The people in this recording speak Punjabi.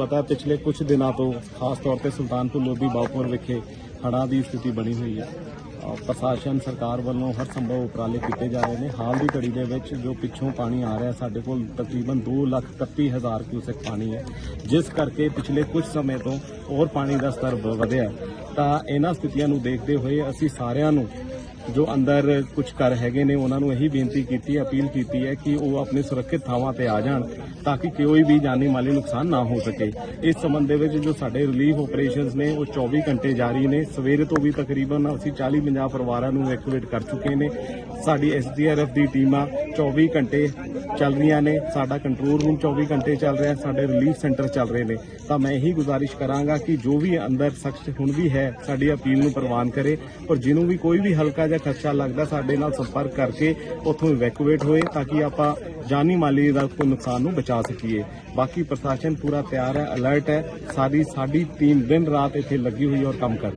ਪਤਾ ਪਿਛਲੇ ਕੁਝ ਦਿਨਾਂ ਤੋਂ ਖਾਸ ਤੌਰ ਤੇ ਸੁਲਤਾਨਪੁਰ ਲੋਧੀ ਬਾਉਪੁਰ ਵਿਖੇ ਹੜ੍ਹਾਂ ਦੀ ਸਥਿਤੀ ਬਣੀ ਹੋਈ ਹੈ। ਪ੍ਰਸ਼ਾਸਨ ਸਰਕਾਰ ਵੱਲੋਂ ਹਰ ਸੰਭਵ ਉਪਰਾਲੇ ਕੀਤੇ ਜਾ ਰਹੇ ਨੇ। ਹਾਲ ਦੀ ਘੜੀ ਦੇ ਵਿੱਚ ਜੋ ਪਿੱਛੋਂ ਪਾਣੀ ਆ ਰਿਹਾ ਸਾਡੇ ਕੋਲ ਤਕਰੀਬਨ 231000 ਕਿਊਸੈਕ ਪਾਣੀ ਹੈ। ਜਿਸ ਕਰਕੇ ਪਿਛਲੇ ਕੁਝ ਸਮੇਂ ਤੋਂ ਹੋਰ ਪਾਣੀ ਦਾ ਸਤਰ ਵਧਿਆ ਤਾਂ ਇਹਨਾਂ ਸਥਿਤੀਆਂ ਨੂੰ ਦੇਖਦੇ ਹੋਏ ਅਸੀਂ ਸਾਰਿਆਂ ਨੂੰ ਜੋ ਅੰਦਰ ਕੁਝ ਘਰ ਹੈਗੇ ਨੇ, ਉਹਨਾਂ ਨੂੰ ਇਹੀ ਬੇਨਤੀ ਕੀਤੀ ਹੈ ਅਪੀਲ ਕੀਤੀ ਹੈ ਕਿ ਉਹ ਆਪਣੇ ਸੁਰੱਖਿਅਤ ਥਾਵਾਂ ਤੇ ਆ ਜਾਣ ਤਾਂ ਕਿ ਕੋਈ ਵੀ ਜਾਨੀ ਮਾਲੀ ਨੁਕਸਾਨ ਨਾ ਹੋ ਸਕੇ। ਇਸ ਸੰਬੰਧ ਦੇ ਵਿੱਚ ਜੋ ਸਾਡੇ ਰਿਲੀਫ ਆਪਰੇਸ਼ਨਸ ਨੇ, ਉਹ 24 ਘੰਟੇ ਜਾਰੀ ਨੇ। ਸਵੇਰੇ ਤੋਂ ਵੀ ਤਕਰੀਬਨ ਅਸੀਂ 40 50 ਪਰਿਵਾਰਾਂ ਨੂੰ ਐਕਟੀਵੇਟ ਕਰ ਚੁੱਕੇ ਨੇ। ਸਾਡੀ ਐਸਡੀਆਰਐਫ ਦੀ ਟੀਮਾਂ 24 ਘੰਟੇ ਚੱਲ ਰਹੀਆਂ ਨੇ, ਸਾਡਾ ਕੰਟਰੋਲ ਰੂਮ 24 ਘੰਟੇ ਚੱਲ ਰਿਹਾ, ਸਾਡੇ ਰਿਲੀਫ ਸੈਂਟਰ ਚੱਲ ਰਹੇ ਨੇ। ਤਾਂ ਮੈਂ ਇਹੀ ਗੁਜ਼ਾਰਿਸ਼ ਕਰਾਂਗਾ ਕਿ ਜੋ ਵੀ ਅੰਦਰ ਸ਼ਖਸ ਹੁਣ ਵੀ ਹੈ, ਸਾਡੀ ਅਪੀਲ ਨੂੰ ਪ੍ਰਵਾਨ ਕਰੇ ਔਰ ਜਿਹਨੂੰ ਵੀ ਕੋਈ ਵੀ ਹਲਕਾ ਜਾਂ ਖਰਚਾ ਲੱਗਦਾ, ਸਾਡੇ ਨਾਲ ਸੰਪਰਕ ਕਰਕੇ ਉੱਥੋਂ ਇਵੈਕੂਏਟ ਹੋਏ ਤਾਂ ਕਿ ਆਪਾਂ ਜਾਨੀ ਮਾਲੀ ਦਾ ਕੋਈ ਨੁਕਸਾਨ ਨੂੰ ਬਚਾ ਸਕੀਏ। ਬਾਕੀ ਪ੍ਰਸ਼ਾਸਨ ਪੂਰਾ ਤਿਆਰ ਹੈ ਅਲਰਟ ਹੈ। ਸਾਡੀ ਸਾਡੀ ਟੀਮ ਦਿਨ ਰਾਤ ਇੱਥੇ ਲੱਗੀ ਹੋਈ ਔਰ ਕੰਮ ਕਰ